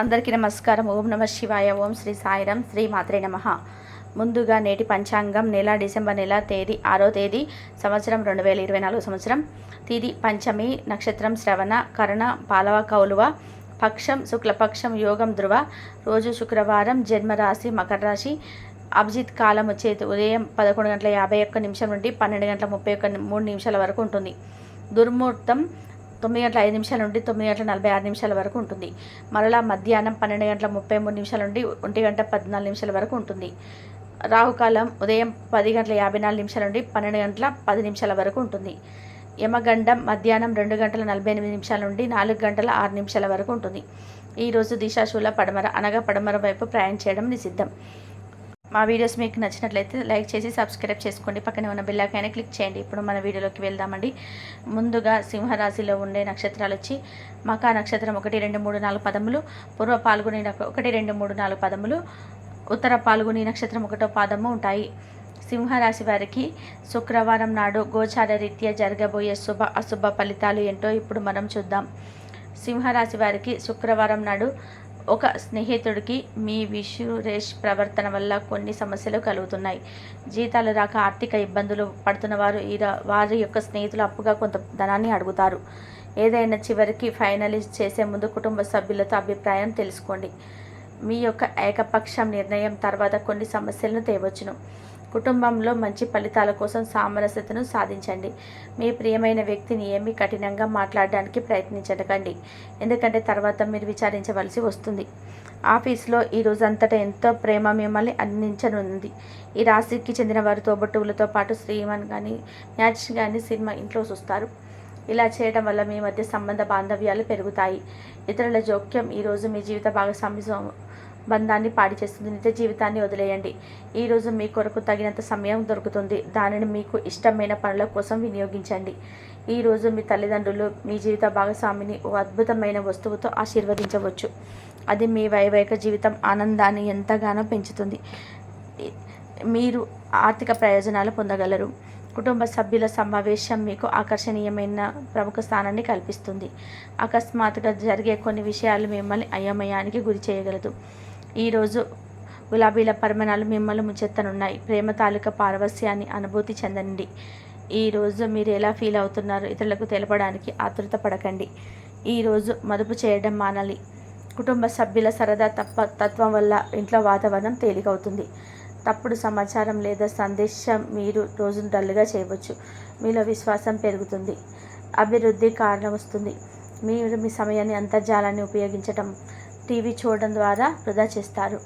అందరికీ నమస్కారం. ఓం నమ శివాయ. ఓం శ్రీ సాయిరం. శ్రీ మాత్రే నమ. ముందుగా నేటి పంచాంగం నెల డిసెంబర్ నెల తేదీ ఆరో తేదీ సంవత్సరం రెండు వేల ఇరవై నాలుగు సంవత్సరం. తిది పంచమి నక్షత్రం శ్రవణ కరణ పాలవ కౌలువ పక్షం శుక్లపక్షం యోగం ధ్రువ. రోజు శుక్రవారం జన్మరాశి మకర రాశి అభిజిత్ కాలం వచ్చేది ఉదయం పదకొండు గంటల యాభై ఒక్క నిమిషం నుండి పన్నెండు గంటల ముప్పై ఒక్క మూడు నిమిషాల వరకు ఉంటుంది. దుర్ముహూర్తం తొమ్మిది గంటల ఐదు నిమిషాల నుండి తొమ్మిది గంటల నలభై ఆరు నిమిషాల వరకు ఉంటుంది. మరలా మధ్యాహ్నం పన్నెండు గంటల ముప్పై మూడు నిమిషాల నుండి ఒంటి గంట పద్నాలుగు నిమిషాల వరకు ఉంటుంది. రాహుకాలం ఉదయం పది గంటల యాభై నాలుగు నిమిషాల నుండి పన్నెండు గంటల పది నిమిషాల వరకు ఉంటుంది. యమగండం మధ్యాహ్నం రెండు గంటల నలభై ఎనిమిది నిమిషాల నుండి నాలుగు గంటల ఆరు నిమిషాల వరకు ఉంటుంది. ఈరోజు దిశాశూల పడమర అనగా పడమర వైపు ప్రయాణం చేయడం నిషిద్ధం. మా వీడియోస్ మీకు నచ్చినట్లయితే లైక్ చేసి సబ్స్క్రైబ్ చేసుకోండి. పక్కనే ఉన్న బిల్లాకైనా క్లిక్ చేయండి. ఇప్పుడు మన వీడియోలోకి వెళ్దామండి. ముందుగా సింహరాశిలో ఉండే నక్షత్రాలు వచ్చి మకా నక్షత్రం ఒకటి రెండు మూడు నాలుగు పదములు పూర్వ పాల్గొని ఒకటి రెండు మూడు నాలుగు పదములు ఉత్తర పాల్గొని నక్షత్రం ఒకటో పాదము ఉంటాయి. సింహరాశి వారికి శుక్రవారం నాడు గోచార రీత్యా జరగబోయే శుభ అశుభ ఫలితాలు ఏంటో ఇప్పుడు మనం చూద్దాం. సింహరాశి వారికి శుక్రవారం నాడు ఒక స్నేహితుడికి మీ విషురేష్ ప్రవర్తన వల్ల కొన్ని సమస్యలు కలుగుతున్నాయి. జీతాలు రాక ఆర్థిక ఇబ్బందులు పడుతున్న వారు ఈ వారి యొక్క స్నేహితులు అప్పుగా కొంత ధనాన్ని అడుగుతారు. ఏదైనా చివరికి ఫైనలిస్ట్ చేసే ముందు కుటుంబ సభ్యులతో అభిప్రాయం తెలుసుకోండి. మీ యొక్క ఏకపక్షం నిర్ణయం తర్వాత కొన్ని సమస్యలను తేవచ్చును. కుటుంబంలో మంచి ఫలితాల కోసం సామరస్యతను సాధించండి. మీ ప్రియమైన వ్యక్తిని ఏమి కఠినంగా మాట్లాడడానికి ప్రయత్నించకండి ఎందుకంటే తర్వాత మీరు విచారించవలసి వస్తుంది. ఆఫీస్లో ఈ రోజంతటా ఎంతో ప్రేమ మిమ్మల్ని అందించనుంది. ఈ రాశికి చెందిన వారు తోబట్టువులతో పాటు శ్రీమాన్ కానీ మ్యాచ్ కానీ సినిమా ఇంట్లో చూస్తారు. ఇలా చేయడం వల్ల మీ మధ్య సంబంధ బాంధవ్యాలు పెరుగుతాయి. ఇతరుల జోక్యం ఈరోజు మీ జీవిత భాగస్వామి బంధాన్ని పాడి చేస్తుంది. నిజ జీవితాన్ని వదిలేయండి. ఈరోజు మీ కొరకు తగినంత సమయం దొరుకుతుంది. దానిని మీకు ఇష్టమైన పనుల కోసం వినియోగించండి. ఈరోజు మీ తల్లిదండ్రులు మీ జీవిత భాగస్వామిని ఓ అద్భుతమైన వస్తువుతో ఆశీర్వదించవచ్చు. అది మీ వైవాహిక జీవితం ఆనందాన్ని ఎంతగానో పెంచుతుంది. మీరు ఆర్థిక ప్రయోజనాలు పొందగలరు. కుటుంబ సభ్యుల సమావేశం మీకు ఆకర్షణీయమైన ప్రముఖ స్థానాన్ని కల్పిస్తుంది. అకస్మాత్తుగా జరిగే కొన్ని విషయాలు మిమ్మల్ని అయోమయానికి గురి చేయగలదు. ఈరోజు గులాబీల పరిమాణాలు మిమ్మల్ని ముంచెత్తనున్నాయి ప్రేమ తాలూకా పారవస్యాన్ని అనుభూతి చెందండి. ఈరోజు మీరు ఎలా ఫీల్ అవుతున్నారో? ఇతరులకు తెలపడానికి ఆతృత పడకండి. ఈరోజు మదుపు చేయడం మానాలి. కుటుంబ సభ్యుల సరదా తప్ప తత్వం వల్ల ఇంట్లో వాతావరణం తేలికవుతుంది. తప్పుడు సమాచారం లేదా సందేశం మీరు రోజును డల్గా చేయవచ్చు. మీలో విశ్వాసం పెరుగుతుంది. అభివృద్ధి కారణం వస్తుంది. మీరు మీ సమయాన్ని అంతర్జాలాన్ని ఉపయోగించటం టీవీ చూడడం ద్వారా వృధా చేస్తారు.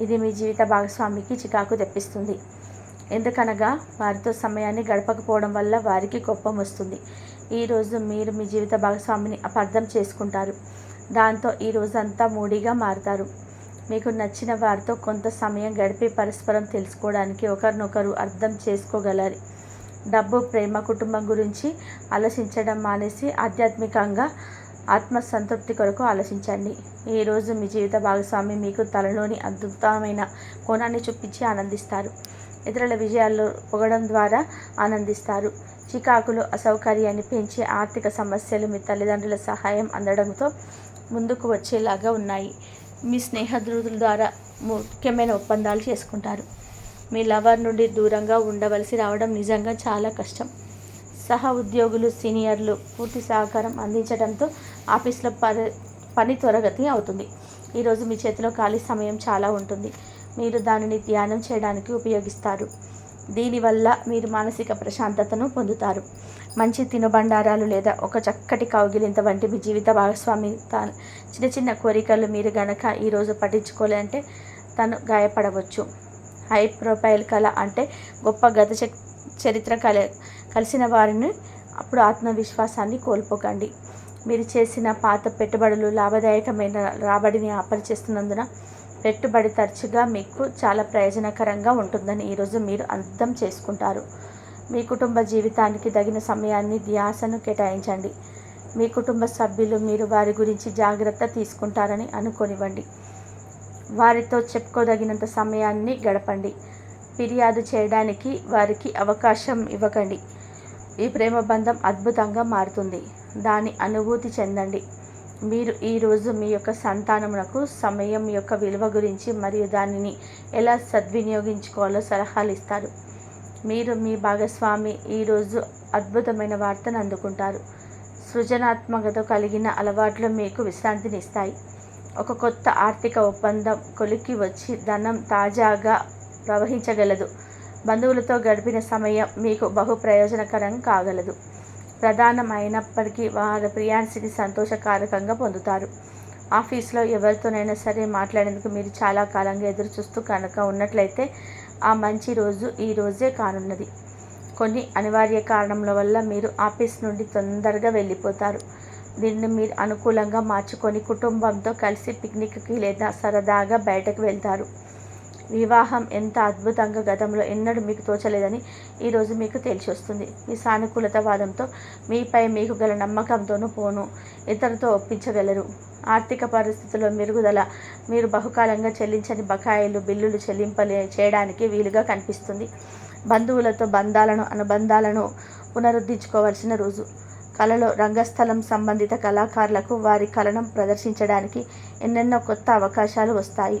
ఇది మీ జీవిత భాగస్వామికి చికాకు తెప్పిస్తుంది. ఎందుకనగా వారితో సమయాన్ని గడపకపోవడం వల్ల వారికి కోపం వస్తుంది. ఈరోజు మీరు మీ జీవిత భాగస్వామిని అపార్థం చేసుకుంటారు. దాంతో ఈ అంతా మూడీగా మారుతారు. మీకు నచ్చిన వారితో కొంత సమయం గడిపి పరస్పరం తెలుసుకోవడానికి ఒకరినొకరు అర్థం చేసుకోగలరు. డబ్బు ప్రేమ కుటుంబం గురించి ఆలోచించడం మానేసి ఆధ్యాత్మికంగా ఆత్మ సంతృప్తి కొరకు ఆలోచించండి. ఈరోజు మీ జీవిత భాగస్వామి మీకు తలలోని అద్భుతమైన కోణాన్ని చూపించి ఆనందిస్తారు. ఇతరుల విజయాల్లో పొగడం ద్వారా ఆనందిస్తారు. చికాకులు అసౌకర్యాన్ని పెంచి ఆర్థిక సమస్యలు మీ తల్లిదండ్రుల సహాయం అందడంతో ముందుకు వచ్చేలాగా ఉన్నాయి. మీ స్నేహదృతుల ద్వారా ముఖ్యమైన ఒప్పందాలు చేసుకుంటారు. మీ లవర్ నుండి దూరంగా ఉండవలసి రావడం నిజంగా చాలా కష్టం. సహ ఉద్యోగులు సీనియర్లు పూర్తి సహకారం అందించడంతో ఆఫీస్లో పని పని త్వరగతి అవుతుంది. ఈరోజు మీ చేతిలో ఖాళీ సమయం చాలా ఉంటుంది. మీరు దానిని ధ్యానం చేయడానికి ఉపయోగిస్తారు. దీనివల్ల మీరు మానసిక ప్రశాంతతను పొందుతారు. మంచి తినుబండారాలు లేదా ఒక చక్కటి కౌగిలింత వంటి మీ జీవిత భాగస్వామి తాను చిన్న చిన్న కోరికలు మీరు గనక ఈరోజు పట్టించుకోలేదంటే తను గాయపడవచ్చు. హై ప్రొఫైల్ కళ అంటే గొప్ప గత చ- చరిత్ర కళ కలిసిన వారిని అప్పుడు ఆత్మవిశ్వాసాన్ని కోల్పోకండి. మీరు చేసిన పాత పెట్టుబడులు లాభదాయకమైన రాబడిని ఆపరిచేస్తున్నందున పెట్టుబడి తరచుగా మీకు చాలా ప్రయోజనకరంగా ఉంటుందని ఈరోజు మీరు అర్థం చేసుకుంటారు. మీ కుటుంబ జీవితానికి తగిన సమయాన్ని ధ్యాసను కేటాయించండి. మీ కుటుంబ సభ్యులు మీరు వారి గురించి జాగ్రత్త తీసుకుంటారని అనుకోనివ్వండి. వారితో చెప్పుకోదగినంత సమయాన్ని గడపండి. ఫిర్యాదు చేయడానికి వారికి అవకాశం ఇవ్వకండి. ఈ ప్రేమ బంధం అద్భుతంగా మారుతుంది. దాని అనుభూతి చెందండి. మీరు ఈరోజు మీ యొక్క సంతానమునకు సమయం యొక్క విలువ గురించి మరియు దానిని ఎలా సద్వినియోగించుకోవాలో సలహాలు ఇస్తారు. మీరు మీ భాగస్వామి ఈరోజు అద్భుతమైన వార్తను అందుకుంటారు. సృజనాత్మకత కలిగిన అలవాట్లు మీకు విశ్రాంతిని ఇస్తాయి. ఒక కొత్త ఆర్థిక ఒప్పందం కొలికి వచ్చి ధనం తాజాగా ప్రవహించగలదు. బంధువులతో గడిపిన సమయం మీకు బహు ప్రయోజనకరం కాగలదు. ప్రధానం అయినప్పటికీ వారి ప్రియాన్సిని సంతోషకారకంగా పొందుతారు. ఆఫీస్లో ఎవరితోనైనా సరే మాట్లాడేందుకు మీరు చాలా కాలంగా ఎదురు చూస్తూ కనుక ఉన్నట్లయితే ఆ మంచి రోజు ఈ రోజే కానున్నది. కొన్ని అనివార్య కారణముల వల్ల మీరు ఆఫీస్ నుండి తొందరగా వెళ్ళిపోతారు. దీన్ని మీరు అనుకూలంగా మార్చుకొని కుటుంబంతో కలిసి పిక్నిక్కి లేదా సరదాగా బయటకు వెళ్తారు. వివాహం ఎంత అద్భుతంగా గతంలో ఎన్నడూ మీకు తోచలేదని ఈరోజు మీకు తేల్చి వస్తుంది. మీ సానుకూలతవాదంతో మీపై మీకు గల నమ్మకంతోనూ పోను. ఇతరులతో ఒప్పించగలరు. ఆర్థిక పరిస్థితుల్లో మెరుగుదల మీరు బహుకాలంగా చెల్లించని బకాయిలు బిల్లులు చెల్లింపలే చేయడానికి వీలుగా కనిపిస్తుంది. బంధువులతో బంధాలను అనుబంధాలను పునరుద్ధరించుకోవాల్సిన రోజు. కళలో రంగస్థలం సంబంధిత కళాకారులకు వారి కళను ప్రదర్శించడానికి ఎన్నెన్నో కొత్త అవకాశాలు వస్తాయి.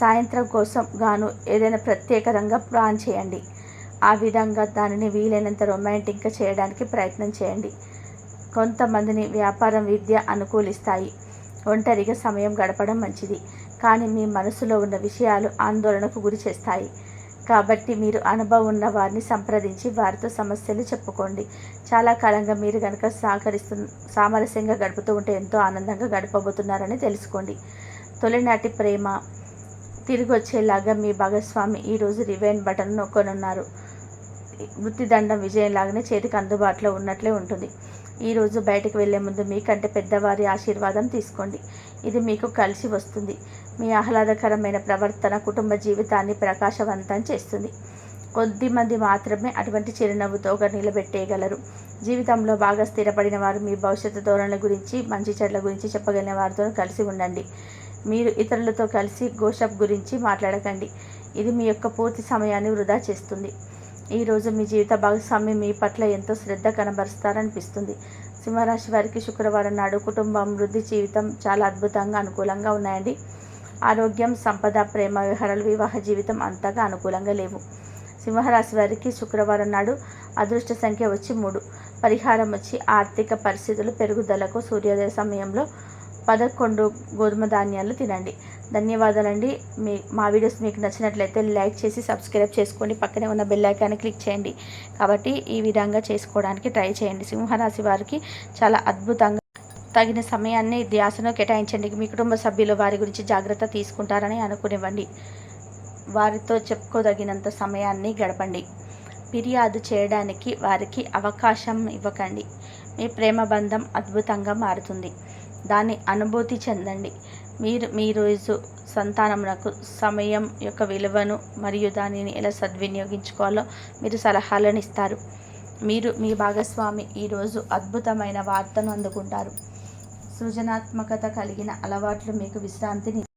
సాయంత్రం కోసం గాను ఏదైనా ప్రత్యేక రంగం ప్లాన్ చేయండి. ఆ విధంగా దానిని వీలైనంత రొమాంటిక్గా చేయడానికి ప్రయత్నం చేయండి. కొంతమందిని వ్యాపారం విద్య అనుకూలిస్తాయి. ఒంటరిగా సమయం గడపడం మంచిది. కానీ మీ మనసులో ఉన్న విషయాలు ఆందోళనకు గురి చేస్తాయి. కాబట్టి మీరు అనుభవం ఉన్న వారిని సంప్రదించి వారితో సమస్యలు చెప్పుకోండి. చాలా కాలంగా మీరు కనుక సహకరిస్తు సామరస్యంగా గడుపుతూ ఉంటే ఎంతో ఆనందంగా గడపబోతున్నారని తెలుసుకోండి. తొలినాటి ప్రేమ తిరిగి వచ్చేలాగా మీ భాగస్వామి ఈరోజు రివైన్ బటన్ నొక్కనున్నారు. వృత్తిదండం విజయంలాగానే చేతికి అందుబాటులో ఉన్నట్లే ఉంటుంది. ఈరోజు బయటకు వెళ్ళే ముందు మీకంటే పెద్దవారి ఆశీర్వాదం తీసుకోండి. ఇది మీకు కలిసి వస్తుంది. మీ ఆహ్లాదకరమైన ప్రవర్తన కుటుంబ జీవితాన్ని ప్రకాశవంతం చేస్తుంది. కొద్దిమంది మాత్రమే అటువంటి చిరునవ్వుతో ఒక నిలబెట్టేయగలరు జీవితంలో బాగా స్థిరపడిన వారు మీ భవిష్యత్తు ధోరణుల గురించి మంచి చెడ్ల గురించి చెప్పగలిగిన వారితో కలిసి ఉండండి. మీరు ఇతరులతో కలిసి గోషప్ గురించి మాట్లాడకండి. ఇది మీ యొక్క పూర్తి సమయాన్ని వృధా చేస్తుంది. ఈరోజు మీ జీవిత భాగస్వామి మీ పట్ల ఎంతో శ్రద్ధ కనబరుస్తారనిపిస్తుంది. సింహరాశి వారికి శుక్రవారం నాడు కుటుంబం వృద్ధి జీవితం చాలా అద్భుతంగా అనుకూలంగా ఉన్నాయండి. ఆరోగ్యం సంపద ప్రేమ వ్యవహారాలు వివాహ జీవితం అంతగా అనుకూలంగా లేవు. సింహరాశి వారికి శుక్రవారం నాడు అదృష్ట సంఖ్య వచ్చి మూడు. పరిహారం వచ్చి ఆర్థిక పరిస్థితులు పెరుగుదలకు సూర్యోదయ సమయంలో పదకొండు గోధుమ ధాన్యాలు తినండి. ధన్యవాదాలండి. మీ మా వీడియోస్ మీకు నచ్చినట్లయితే లైక్ చేసి సబ్స్క్రైబ్ చేసుకోండి. పక్కనే ఉన్న బెల్ ఐకాన్ని క్లిక్ చేయండి. కాబట్టి ఈ విధంగా చేసుకోవడానికి ట్రై చేయండి. సింహరాశి వారికి చాలా అద్భుతంగా తగిన సమయాన్ని ధ్యాసను కేటాయించండి. మీ కుటుంబ సభ్యులు వారి గురించి జాగ్రత్త తీసుకుంటారని అనుకునివ్వండి. వారితో చెప్పుకోదగినంత సమయాన్ని గడపండి. ఫిర్యాదు చేయడానికి వారికి అవకాశం ఇవ్వకండి. మీ ప్రేమ బంధం అద్భుతంగా మారుతుంది. దాన్ని అనుభూతి చెందండి. మీరు మీ రోజు సంతానమునకు సమయం యొక్క విలువను మరియు దానిని ఎలా సద్వినియోగించుకోవాలో మీరు సలహాలను ఇస్తారు. మీరు మీ భాగస్వామి ఈరోజు అద్భుతమైన వార్తను అందుకుంటారు. సృజనాత్మకత కలిగిన అలవాట్లు మీకు విశ్రాంతిని